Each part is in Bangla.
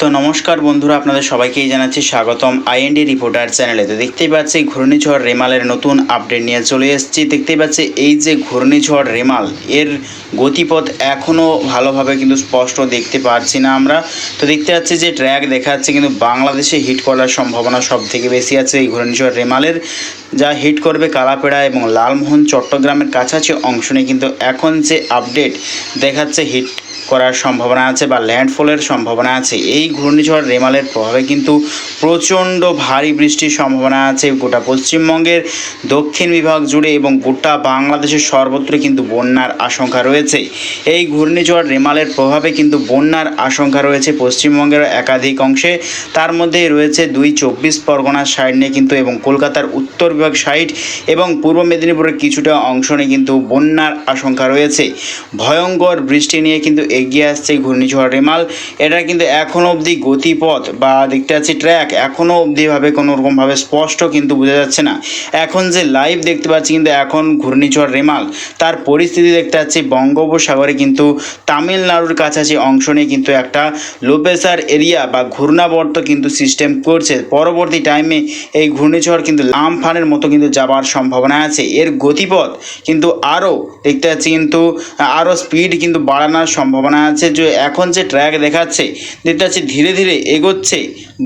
তো নমস্কার বন্ধুরা, আপনাদের সবাইকেই জানাচ্ছি স্বাগতম আইএনডি রিপোর্টার চ্যানেলে। তো দেখতেই পাচ্ছি ঘূর্ণিঝড় রেমালের নতুন আপডেট নিয়ে চলে এসেছি। দেখতেই পাচ্ছি এই যে ঘূর্ণিঝড় রেমাল, এর গতিপথ এখনও ভালোভাবে কিন্তু স্পষ্ট দেখতে পারছি না আমরা। তো দেখতে পাচ্ছি যে ট্র্যাক দেখা যাচ্ছে কিন্তু বাংলাদেশে হিট করার সম্ভাবনা সব থেকে বেশি আছে এই ঘূর্ণিঝড় রেমালের। যা হিট করবে কালাপেড়া এবং লালমোহন চট্টগ্রামের কাছাকাছি অংশ নিয়ে। কিন্তু এখন যে আপডেট দেখাচ্ছে হিট করার সম্ভাবনা আছে বা ল্যান্ডফলের সম্ভাবনা আছে, এই ঘূর্ণিঝড় রেমালের প্রভাবে কিন্তু প্রচণ্ড ভারী বৃষ্টির সম্ভাবনা আছে গোটা পশ্চিমবঙ্গের দক্ষিণ বিভাগ জুড়ে এবং গোটা বাংলাদেশের সর্বত্র কিন্তু বন্যার আশঙ্কা রয়েছে। এই ঘূর্ণিঝড় রেমালের প্রভাবে কিন্তু বন্যার আশঙ্কা রয়েছে পশ্চিমবঙ্গের একাধিক অংশে। তার মধ্যে রয়েছে দুই চব্বিশ পরগনার সাইড নিয়ে কিন্তু এবং কলকাতার উত্তর বিভাগ সাইড এবং পূর্ব মেদিনীপুরের কিছুটা অংশ নিয়ে কিন্তু বন্যার আশঙ্কা রয়েছে। ভয়ঙ্কর বৃষ্টি নিয়ে কিন্তু এগিয়ে আসছে ঘূর্ণিঝড় রেমাল। এটা কিন্তু এখনও অবধি গতিপথ বা দেখতে পাচ্ছি ট্র্যাক এখনও অবধিভাবে কোনো রকমভাবে স্পষ্ট কিন্তু বোঝা যাচ্ছে না। এখন যে লাইভ দেখতে পাচ্ছি কিন্তু এখন ঘূর্ণিঝড় রেমাল। তার পরিস্থিতি দেখতে পাচ্ছি বঙ্গোপসাগরে কিন্তু তামিলনাড়ুর কাছাকাছি অংশ নিয়ে কিন্তু একটা লো প্রেসার এরিয়া বা ঘূর্ণাবর্ত কিন্তু সিস্টেম করছে। পরবর্তী টাইমে এই ঘূর্ণিঝড় কিন্তু আমফানের মতো কিন্তু যাবার সম্ভাবনা আছে। এর গতিপথ কিন্তু আরও দেখতে পাচ্ছি কিন্তু, আরও স্পিড কিন্তু বাড়ানোর সম্ভাবনা আছে। যে এখন যে ট্র্যাক দেখাচ্ছে, দেখতে পাচ্ছি ধীরে ধীরে এগোচ্ছে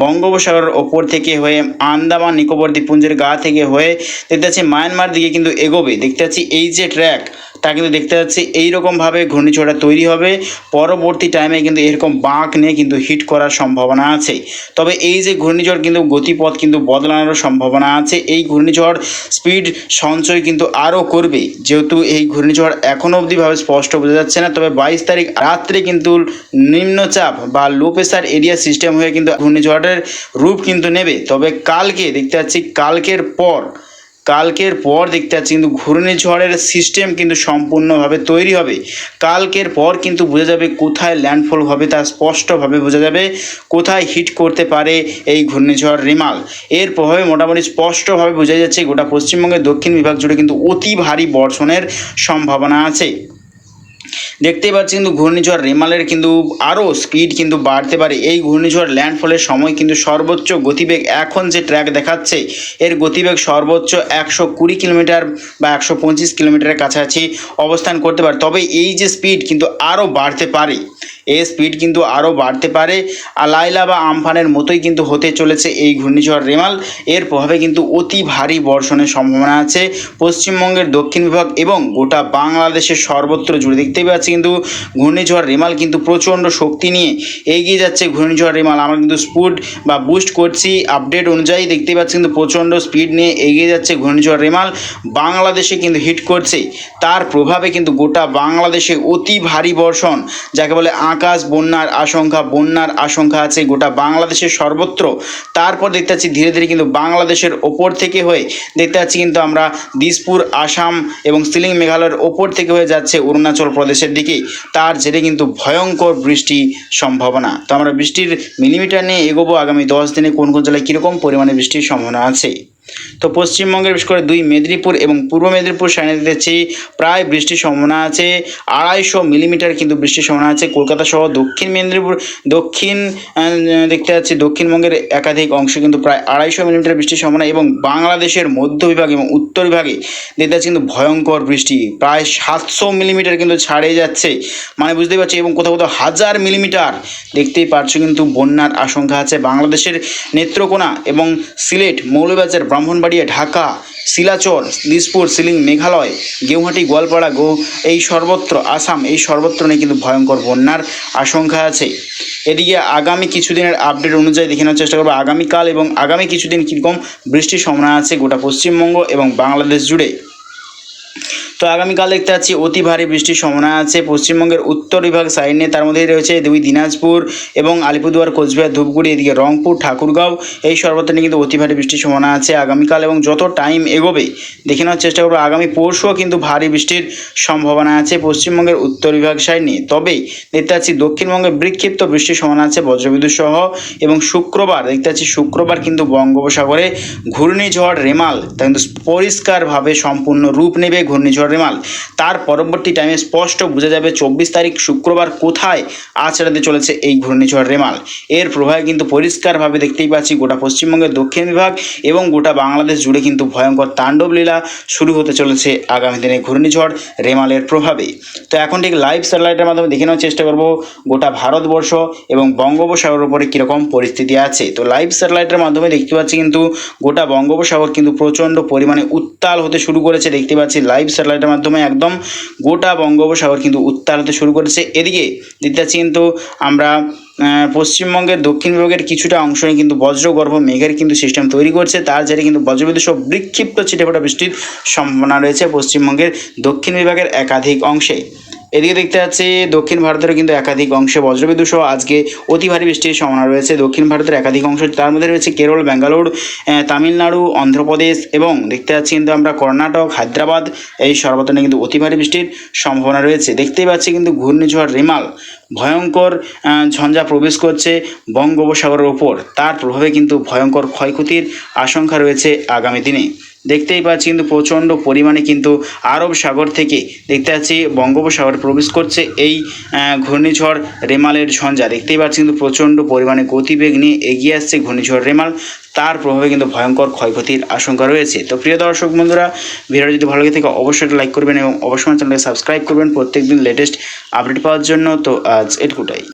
বঙ্গোপসাগরের ওপর থেকে হয়ে আন্দামান নিকোবর দ্বীপপুঞ্জের গা থেকে হয়ে, দেখতে পাচ্ছি মায়ানমার দিকে কিন্তু এগোবে। দেখতে পাচ্ছি এই যে ট্র্যাক তা কিন্তু দেখতে পাচ্ছি এইরকমভাবে ঘূর্ণিঝড়টা তৈরি হবে। পরবর্তী টাইমে কিন্তু এরকম বাঁক নিয়ে কিন্তু হিট করার সম্ভাবনা আছে। তবে এই যে ঘূর্ণিঝড় কিন্তু গতিপথ কিন্তু বদলানোর সম্ভাবনা আছে। এই ঘূর্ণিঝড় স্পিড সঞ্চয় কিন্তু আরও করবে। যেহেতু এই ঘূর্ণিঝড় এখনও অবধিভাবে স্পষ্ট বোঝা যাচ্ছে না। তবে বাইশ তারিখ রাত্রে কিন্তু নিম্নচাপ বা লো প্রেসার এরিয়া সিস্টেম হয়ে কিন্তু ঘূর্ণিঝড়ের রূপ কিন্তু নেবে। তবে কালকে, দেখতে পাচ্ছি কালকের পর কালকের পর দেখতে পাচ্ছি কিন্তু ঘূর্ণিঝড়ের সিস্টেম কিন্তু সম্পূর্ণভাবে তৈরি হবে। কালকের পর কিন্তু বোঝা যাবে কোথায় ল্যান্ডফল হবে তা স্পষ্টভাবে বোঝা যাবে। কোথায় হিট করতে পারে এই ঘূর্ণিঝড় রিমাল? এর প্রভাবে মোটামুটি স্পষ্টভাবে বোঝা যাচ্ছে গোটা পশ্চিমবঙ্গের দক্ষিণ বিভাগ জুড়ে কিন্তু অতি ভারী বর্ষণের সম্ভাবনা আছে। দেখতেই পাচ্ছি কিন্তু ঘূর্ণিঝড় রেমালের কিন্তু আরও স্পিড কিন্তু বাড়তে পারে। এই ঘূর্ণিঝড় ল্যান্ডফলের সময় কিন্তু সর্বোচ্চ গতিবেগ এখন যে ট্র্যাক দেখাচ্ছে, এর গতিবেগ সর্বোচ্চ একশো কুড়ি কিলোমিটার বা একশো পঁচিশ কিলোমিটারের কাছাকাছি অবস্থান করতে পারে। তবে এই যে স্পিড কিন্তু আরও বাড়তে পারে। এর স্পিড কিন্তু আরও বাড়তে পারে। আর লাইলা বা আমফানের মতোই কিন্তু হতে চলেছে এই ঘূর্ণিঝড় রেমাল। এর প্রভাবে কিন্তু অতি ভারী বর্ষণের সম্ভাবনা আছে। পশ্চিমবঙ্গের দক্ষিণ বিভাগ এবং গোটা বাংলাদেশের সর্বত্র জুড়ে দেখতেই পাচ্ছি কিন্তু ঘূর্ণিঝড় রেমাল কিন্তু প্রচণ্ড শক্তি নিয়ে এগিয়ে যাচ্ছে ঘূর্ণিঝড় রেমাল। আমরা কিন্তু স্পুড বা বুস্ট করছি। আপডেট অনুযায়ী দেখতেই পাচ্ছি কিন্তু প্রচণ্ড স্পিড নিয়ে এগিয়ে যাচ্ছে ঘূর্ণিঝড় রেমাল। বাংলাদেশে কিন্তু হিট করছে। তার প্রভাবে কিন্তু গোটা বাংলাদেশে অতি ভারী বর্ষণ, যাকে বলে আকাশ, বন্যার আশঙ্কা বন্যার আশঙ্কা আছে গোটা বাংলাদেশের সর্বত্র। তারপর দেখতে পাচ্ছি ধীরে ধীরে কিন্তু বাংলাদেশের ওপর থেকে হয়ে দেখতে পাচ্ছি কিন্তু আমরা দিসপুর, আসাম এবং সিলিং মেঘালয়ের ওপর থেকে হয়ে যাচ্ছে অরুণাচল প্রদেশের দিকে। তার জেরে কিন্তু ভয়ঙ্কর বৃষ্টি সম্ভাবনা। তো আমরা বৃষ্টির মিলিমিটার নিয়ে এগোবো আগামী দশ দিনে কোন কোন জেলায় কীরকম পরিমাণে বৃষ্টির সম্ভাবনা আছে? তো পশ্চিমবঙ্গের বিশেষ করে দুই মেদিনীপুর এবং পূর্ব মেদিনীপুর সাইনে দেখছি প্রায় বৃষ্টির সম্ভাবনা আছে, আড়াইশো মিলিমিটার কিন্তু বৃষ্টির সম্ভাবনা আছে। কলকাতা সহ দক্ষিণ মেদিনীপুর, দক্ষিণ দেখতে পাচ্ছি দক্ষিণবঙ্গের একাধিক অংশে কিন্তু প্রায় আড়াইশো মিলিমিটার বৃষ্টির সম্ভাবনা এবং বাংলাদেশের মধ্য বিভাগ এবং উত্তর বিভাগে দেখতে পাচ্ছি কিন্তু ভয়ঙ্কর বৃষ্টি। প্রায় সাতশো মিলিমিটার কিন্তু ছাড়িয়ে যাচ্ছে। মানে বুঝতেই পারছি এবং কোথাও কোথাও হাজার মিলিমিটার দেখতেই পারছ কিন্তু বন্যার আশঙ্কা আছে। বাংলাদেশের নেত্রকোনা এবং সিলেট মৌলবাজার ব্রাহ্মণবাড়িয়া, ঢাকা, শিলাচর, দিসপুর, সিলিং, মেঘালয়, গেউহাটি, গোয়ালপাড়া, গো, এই সর্বত্র, আসাম, এই সর্বত্র নিয়ে কিন্তু ভয়ঙ্কর বন্যার আশঙ্কা আছে। এদিকে আগামী কিছুদিনের আপডেট অনুযায়ী দেখে নেওয়ার চেষ্টা করব। আগামীকাল এবং আগামী কিছুদিন কীরকম বৃষ্টির সম্ভাবনা আছে গোটা পশ্চিমবঙ্গ এবং বাংলাদেশ জুড়ে। তো আগামীকাল দেখতে পাচ্ছি অতি ভারী বৃষ্টির সম্ভাবনা আছে। পশ্চিমবঙ্গের উত্তর বিভাগ সাইড নিয়ে তার মধ্যেই রয়েছে দুই দিনাজপুর এবং আলিপুরদুয়ার, কোচবিহার, ধূপগুড়ি, এদিকে রংপুর, ঠাকুরগাঁও এই সর্বত্র কিন্তু অতি ভারী বৃষ্টির সম্ভাবনা আছে আগামীকাল এবং যত টাইম এগোবে দেখে নেওয়ার চেষ্টা করব। আগামী পরশুও কিন্তু ভারী বৃষ্টির সম্ভাবনা আছে পশ্চিমবঙ্গের উত্তর বিভাগ সাইড নিয়ে। তবে দেখতে পাচ্ছি দক্ষিণবঙ্গে বিক্ষিপ্ত বৃষ্টির সম্ভাবনা আছে বজ্রবিদ্যুৎ সহ এবং শুক্রবার দেখতে পাচ্ছি শুক্রবার কিন্তু বঙ্গোপসাগরে ঘূর্ণিঝড় রেমাল তা কিন্তু পরিষ্কারভাবে সম্পূর্ণ রূপ নেবে ঘূর্ণিঝড় রেমাল। তার পরবর্তী টাইমে স্পষ্ট বোঝা যাবে চব্বিশ তারিখ শুক্রবার কোথায় আছড়াতে চলেছে এই ঘূর্ণিঝড় রেমাল। এর প্রভাবে কিন্তু পরিষ্কারভাবে দেখতেই পাচ্ছি গোটা পশ্চিমবঙ্গের দক্ষিণ বিভাগ এবং গোটা বাংলাদেশ জুড়ে কিন্তু ভয়ঙ্কর তাণ্ডব লীলা শুরু হতে চলেছে আগামী দিনে ঘূর্ণিঝড় রেমালের প্রভাবে। তো এখন ঠিক লাইভ স্যাটেলাইটের মাধ্যমে দেখে নেওয়ার চেষ্টা করব গোটা ভারতবর্ষ এবং বঙ্গোপসাগরের উপরে কীরকম পরিস্থিতি আছে। তো লাইভ স্যাটেলাইটের মাধ্যমে দেখতে পাচ্ছি কিন্তু গোটা বঙ্গোপসাগর কিন্তু প্রচণ্ড পরিমাণে উত্তাল হতে শুরু করেছে। দেখতে পাচ্ছি লাইভ স্যাটেলাইটের মাধ্যমে একদম গোটা বঙ্গোপসাগর কিন্তু উত্তাল হতে শুরু করেছে। এদিকে দেখতে কিন্তু আমরা পশ্চিমবঙ্গের, দক্ষিণ বিভাগের কিছুটা অংশ নিয়ে কিন্তু বজ্রগর্ভ মেঘের কিন্তু সিস্টেম তৈরি করছে। তার জেরে কিন্তু বজ্রবিদ্যুৎ সব বিক্ষিপ্ত ছিটেফোটা বৃষ্টির সম্ভাবনা রয়েছে পশ্চিমবঙ্গের দক্ষিণ বিভাগের একাধিক অংশে। এদিকে দেখতে পাচ্ছি দক্ষিণ ভারতেরও কিন্তু একাধিক অংশে বজ্রবিদ্যুৎ সহ আজকে অতি ভারী বৃষ্টির সম্ভাবনা রয়েছে। দক্ষিণ ভারতের একাধিক অংশ, তার মধ্যে রয়েছে কেরল, ব্যাঙ্গালোর তামিলনাড়ু, অন্ধ্রপ্রদেশ এবং দেখতে পাচ্ছি কিন্তু আমরা কর্ণাটক, হায়দ্রাবাদ, এই সর্বত্র কিন্তু অতি ভারী বৃষ্টির সম্ভাবনা রয়েছে। দেখতেই পাচ্ছি কিন্তু ঘূর্ণিঝড় রেমাল, ভয়ঙ্কর ঝঞ্ঝা প্রবেশ করছে বঙ্গোপসাগরের ওপর তার প্রভাবে কিন্তু ভয়ঙ্কর ক্ষয়ক্ষতির আশঙ্কা রয়েছে আগামী দিনে। দেখতেই পাচ্ছি কিন্তু প্রচণ্ড পরিমাণে কিন্তু আরব সাগর থেকে দেখতে পাচ্ছি বঙ্গোপসাগর প্রবেশ করছে এই ঘূর্ণিঝড় রেমালের ঝঞ্ঝা। দেখতেই পাচ্ছি কিন্তু প্রচণ্ড পরিমাণে গতিবেগ নিয়ে এগিয়ে আসছে ঘূর্ণিঝড় রেমাল। তার প্রভাবে কিন্তু ভয়ঙ্কর ক্ষয়ক্ষতির আশঙ্কা রয়েছে। তো প্রিয় দর্শক বন্ধুরা, ভিডিওটা যদি ভালো লাগে থাকে, অবশ্যই লাইক করবেন এবং অবশ্যই চ্যানেলকে সাবস্ক্রাইব করবেন। প্রত্যেকদিন লেটেস্ট আপডেট পাওয়ার জন্য। তো আজ এটুকুটাই।